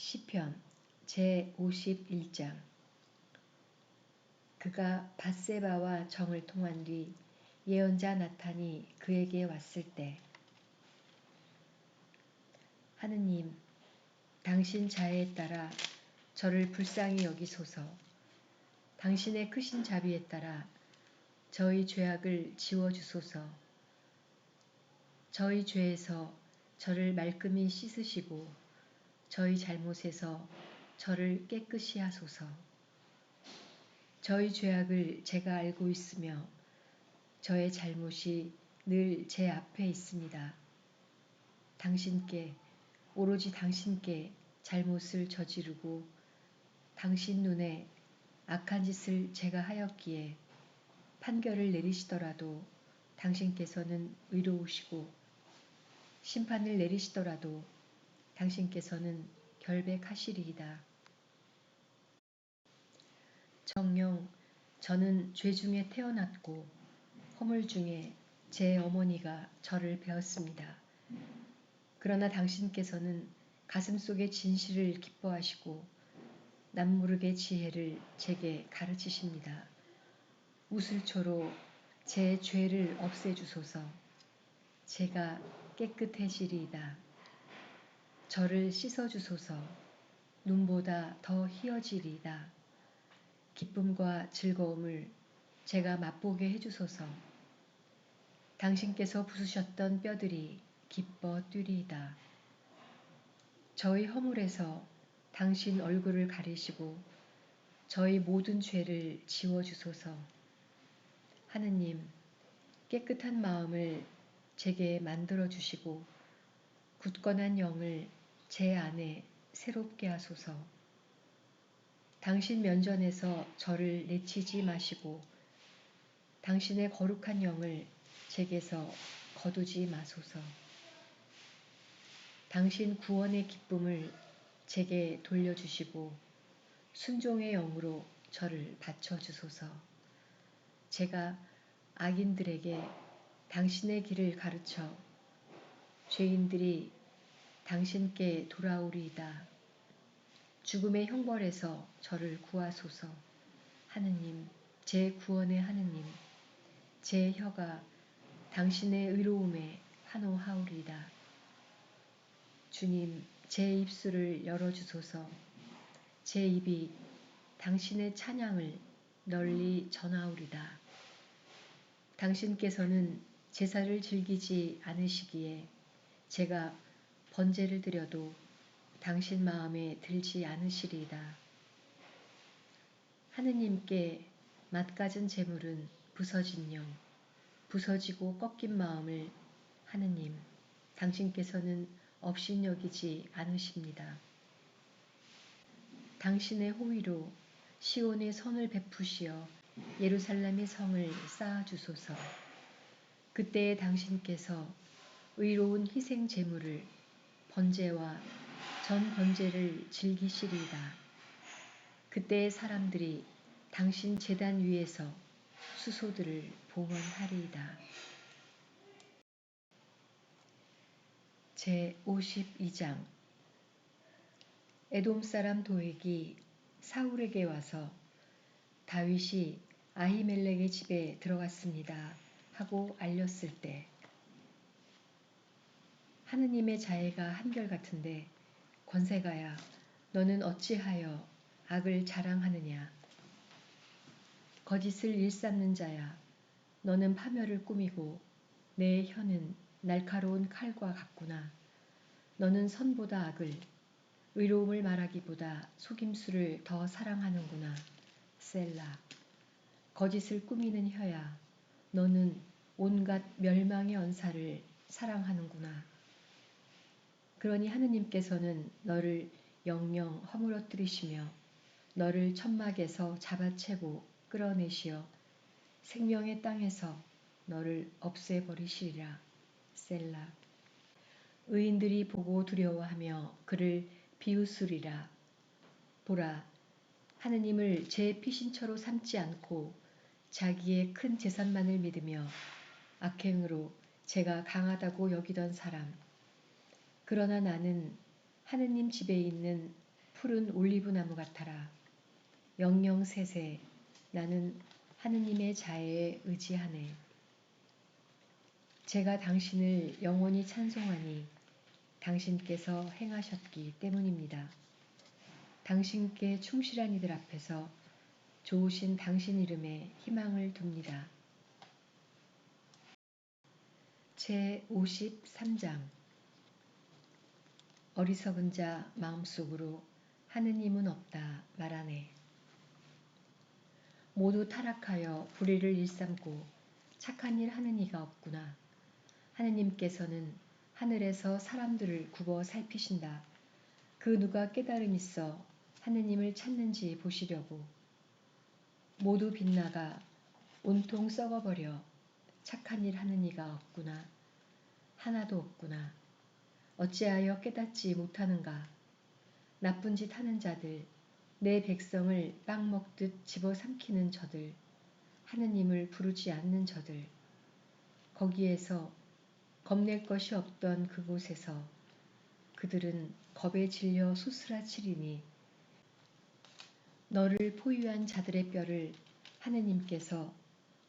시편 제51장. 그가 바세바와 정을 통한 뒤 예언자 나탄이 그에게 왔을 때 하느님 당신 자애에 따라 저를 불쌍히 여기소서. 당신의 크신 자비에 따라 저희 죄악을 지워 주소서. 저희 죄에서 저를 말끔히 씻으시고 저희 잘못에서 저를 깨끗이 하소서. 저희 죄악을 제가 알고 있으며 저의 잘못이 늘 제 앞에 있습니다. 당신께 오로지 당신께 잘못을 저지르고 당신 눈에 악한 짓을 제가 하였기에 판결을 내리시더라도 당신께서는 의로우시고 심판을 내리시더라도 당신께서는 결백하시리이다. 정령 저는 죄 중에 태어났고 허물 중에 제 어머니가 저를 배웠습니다. 그러나 당신께서는 가슴 속의 진실을 기뻐하시고 남무르게 지혜를 제게 가르치십니다. 우슬초로 제 죄를 없애주소서 제가 깨끗해지리이다. 저를 씻어주소서 눈보다 더 희어지리이다. 기쁨과 즐거움을 제가 맛보게 해주소서 당신께서 부수셨던 뼈들이 기뻐 뛰리이다. 저희 허물에서 당신 얼굴을 가리시고 저희 모든 죄를 지워주소서 하느님 깨끗한 마음을 제게 만들어 주시고 굳건한 영을 제 안에 새롭게 하소서. 당신 면전에서 저를 내치지 마시고 당신의 거룩한 영을 제게서 거두지 마소서. 당신 구원의 기쁨을 제게 돌려주시고 순종의 영으로 저를 바쳐주소서. 제가 악인들에게 당신의 길을 가르쳐 죄인들이 당신께 돌아오리이다. 죽음의 형벌에서 저를 구하소서. 하느님, 제 구원의 하느님, 제 혀가 당신의 의로움에 환호하오리이다. 주님, 제 입술을 열어주소서. 제 입이 당신의 찬양을 널리 전하오리다. 당신께서는 제사를 즐기지 않으시기에 제가 번제를 드려도 당신 마음에 들지 않으시리이다. 하느님께 맛가진 재물은 부서진 영, 부서지고 꺾인 마음을 하느님, 당신께서는 업신여기지 않으십니다. 당신의 호의로 시온의 선을 베푸시어 예루살렘의 성을 쌓아주소서. 그때에 당신께서 의로운 희생 제물을 번제와 전 번제를 즐기시리이다. 그때의 사람들이 당신 재단 위에서 수소들을 봉헌하리이다. 제 52장 에돔 사람 도액이 사울에게 와서 다윗이 아히멜렉의 집에 들어갔습니다. 하고 알렸을 때 하느님의 자애가 한결같은데 권세가야 너는 어찌하여 악을 자랑하느냐? 거짓을 일삼는 자야 너는 파멸을 꾸미고 내 혀는 날카로운 칼과 같구나. 너는 선보다 악을 의로움을 말하기보다 속임수를 더 사랑하는구나. 셀라 거짓을 꾸미는 혀야 너는 온갖 멸망의 언사를 사랑하는구나. 그러니 하느님께서는 너를 영영 허물어뜨리시며 너를 천막에서 잡아채고 끌어내시어 생명의 땅에서 너를 없애버리시리라. 셀라. 의인들이 보고 두려워하며 그를 비웃으리라. 보라, 하느님을 제 피신처로 삼지 않고 자기의 큰 재산만을 믿으며 악행으로 제가 강하다고 여기던 사람, 그러나 나는 하느님 집에 있는 푸른 올리브 나무 같아라. 영영 세세 나는 하느님의 자애에 의지하네. 제가 당신을 영원히 찬송하니 당신께서 행하셨기 때문입니다. 당신께 충실한 이들 앞에서 좋으신 당신 이름에 희망을 둡니다. 제 53장 어리석은 자 마음속으로 하느님은 없다 말하네. 모두 타락하여 불의를 일삼고 착한 일 하는 이가 없구나. 하느님께서는 하늘에서 사람들을 굽어 살피신다. 그 누가 깨달음 있어 하느님을 찾는지 보시려고. 모두 빗나가 온통 썩어버려 착한 일 하는 이가 없구나. 하나도 없구나. 어찌하여 깨닫지 못하는가. 나쁜 짓 하는 자들, 내 백성을 빵 먹듯 집어삼키는 저들, 하느님을 부르지 않는 저들, 거기에서 겁낼 것이 없던 그곳에서 그들은 겁에 질려 소스라치리니 너를 포위한 자들의 뼈를 하느님께서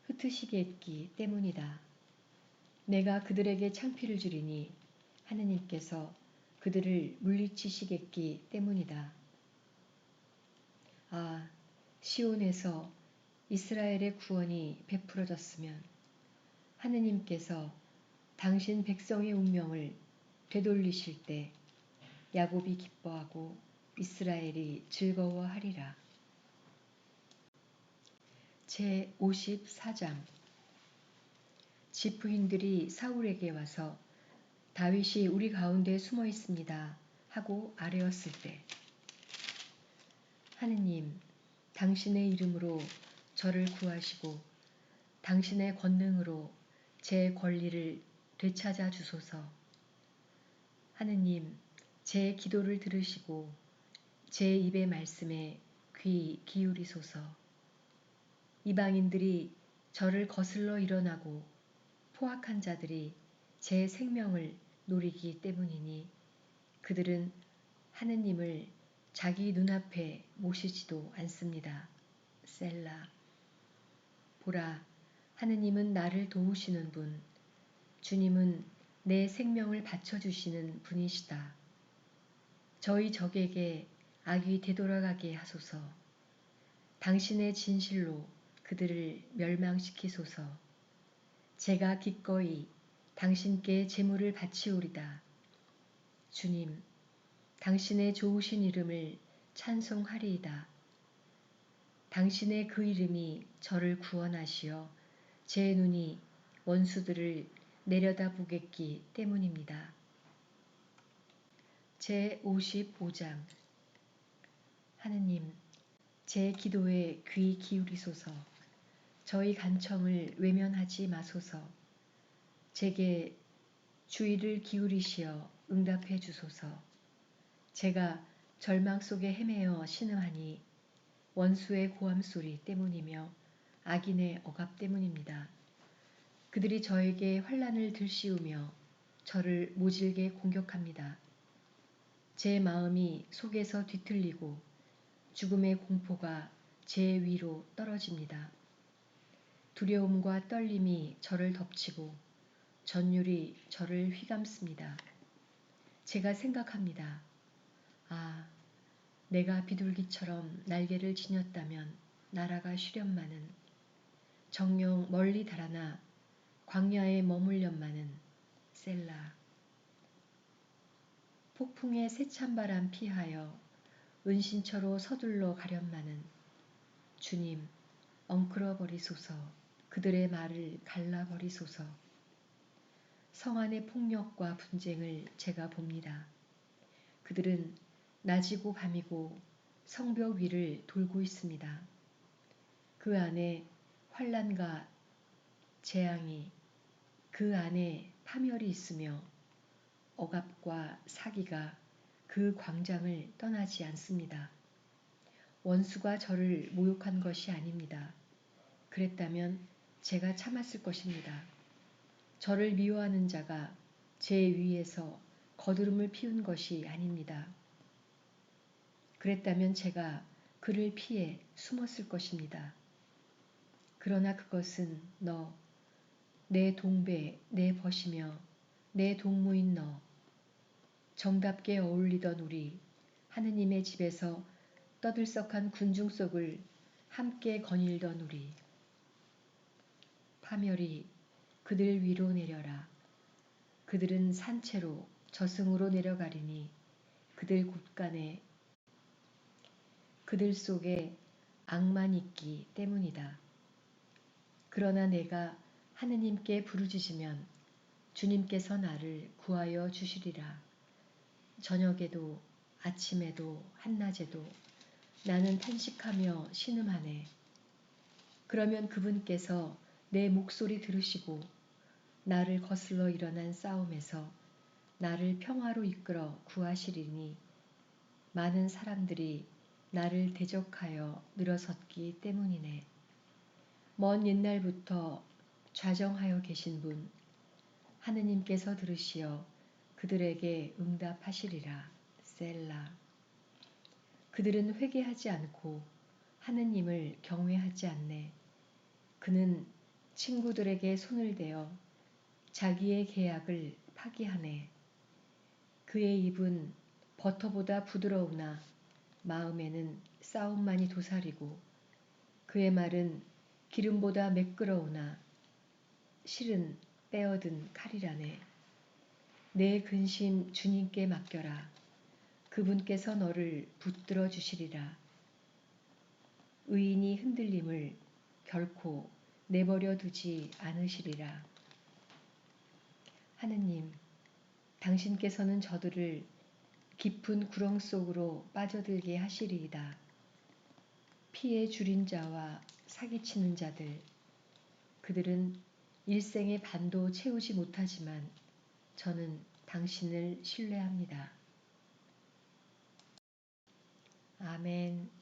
흩으시겠기 때문이다. 내가 그들에게 창피를 주리니 하느님께서 그들을 물리치시겠기 때문이다. 아, 시온에서 이스라엘의 구원이 베풀어졌으면 하느님께서 당신 백성의 운명을 되돌리실 때 야곱이 기뻐하고 이스라엘이 즐거워하리라. 제 54장 지부인들이 사울에게 와서 다윗이 우리 가운데 숨어 있습니다 하고 아뢰었을 때 하느님 당신의 이름으로 저를 구하시고 당신의 권능으로 제 권리를 되찾아 주소서. 하느님 제 기도를 들으시고 제 입의 말씀에 귀 기울이소서. 이방인들이 저를 거슬러 일어나고 포악한 자들이 제 생명을 노리기 때문이니 그들은 하느님을 자기 눈앞에 모시지도 않습니다. 셀라. 보라, 하느님은 나를 도우시는 분, 주님은 내 생명을 바쳐주시는 분이시다. 저희 적에게 악이 되돌아가게 하소서. 당신의 진실로 그들을 멸망시키소서. 제가 기꺼이 당신께 제물을 바치오리다. 주님, 당신의 좋으신 이름을 찬송하리이다. 당신의 그 이름이 저를 구원하시어 제 눈이 원수들을 내려다보겠기 때문입니다. 제 55장 하느님, 제 기도에 귀 기울이소서. 저희 간청을 외면하지 마소서. 제게 주의를 기울이시어 응답해 주소서. 제가 절망 속에 헤매어 신음하니 원수의 고함 소리 때문이며 악인의 억압 때문입니다. 그들이 저에게 환란을 들씌우며 저를 모질게 공격합니다. 제 마음이 속에서 뒤틀리고 죽음의 공포가 제 위로 떨어집니다. 두려움과 떨림이 저를 덮치고 전율이 저를 휘감습니다. 제가 생각합니다. 아, 내가 비둘기처럼 날개를 지녔다면 나라가 쉬련마는 정령 멀리 달아나 광야에 머물련마는 셀라 폭풍의 세찬 바람 피하여 은신처로 서둘러 가련마는 주님 엉클어 버리소서 그들의 말을 갈라 버리소서 성 안의 폭력과 분쟁을 제가 봅니다. 그들은 낮이고 밤이고 성벽 위를 돌고 있습니다. 그 안에 환란과 재앙이 그 안에 파멸이 있으며 억압과 사기가 그 광장을 떠나지 않습니다. 원수가 저를 모욕한 것이 아닙니다. 그랬다면 제가 참았을 것입니다. 저를 미워하는 자가 제 위에서 거드름을 피운 것이 아닙니다. 그랬다면 제가 그를 피해 숨었을 것입니다. 그러나 그것은 너, 내 동배, 내 벗이며 내 동무인 너, 정답게 어울리던 우리 하느님의 집에서 떠들썩한 군중 속을 함께 거닐던 우리 파멸이 그들 위로 내려라. 그들은 산채로 저승으로 내려가리니 그들 곳간에 그들 속에 악만 있기 때문이다. 그러나 내가 하느님께 부르짖으면 주님께서 나를 구하여 주시리라. 저녁에도 아침에도 한낮에도 나는 탄식하며 신음하네. 그러면 그분께서 내 목소리 들으시고 나를 거슬러 일어난 싸움에서 나를 평화로 이끌어 구하시리니 많은 사람들이 나를 대적하여 늘어섰기 때문이네. 먼 옛날부터 좌정하여 계신 분, 하느님께서 들으시어 그들에게 응답하시리라. 셀라. 그들은 회개하지 않고 하느님을 경외하지 않네. 그는 친구들에게 손을 대어 자기의 계약을 파기하네. 그의 입은 버터보다 부드러우나 마음에는 싸움만이 도사리고 그의 말은 기름보다 매끄러우나 실은 빼어든 칼이라네. 내 근심 주님께 맡겨라. 그분께서 너를 붙들어 주시리라. 의인이 흔들림을 결코 내버려 두지 않으시리라. 하느님, 당신께서는 저들을 깊은 구렁 속으로 빠져들게 하시리이다. 피해 줄인 자와 사기치는 자들, 그들은 일생의 반도 채우지 못하지만 저는 당신을 신뢰합니다. 아멘.